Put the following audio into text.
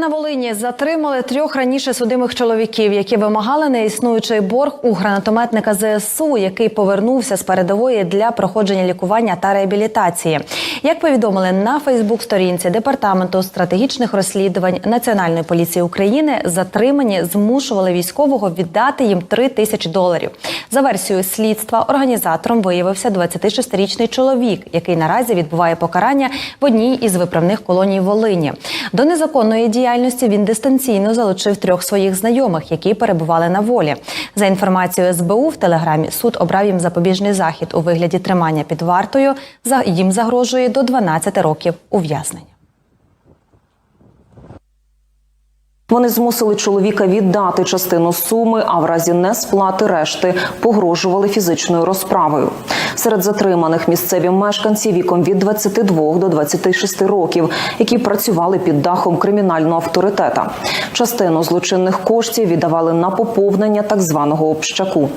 На Волині затримали трьох раніше судимих чоловіків, які вимагали неіснуючий борг у гранатометника ЗСУ, який повернувся з передової для проходження лікування та реабілітації. Як повідомили на Фейсбук-сторінці департаменту стратегічних розслідувань Національної поліції України, затримані змушували військового віддати їм 3 тисячі доларів. За версією слідства організатором виявився 26-річний чоловік, який наразі відбуває покарання в одній із виправних колоній Волині. До незаконної діяльності він дистанційно залучив трьох своїх знайомих, які перебували на волі. За інформацією СБУ в телеграмі суд обрав їм запобіжний захід у вигляді тримання під вартою. Їм загрожує до 12 років ув'язнення. Вони змусили чоловіка віддати частину суми, а в разі несплати решти погрожували фізичною розправою. Серед затриманих місцеві мешканці віком від 22 до 26 років, які працювали під дахом кримінального авторитета. Частину злочинних коштів віддавали на поповнення так званого общаку.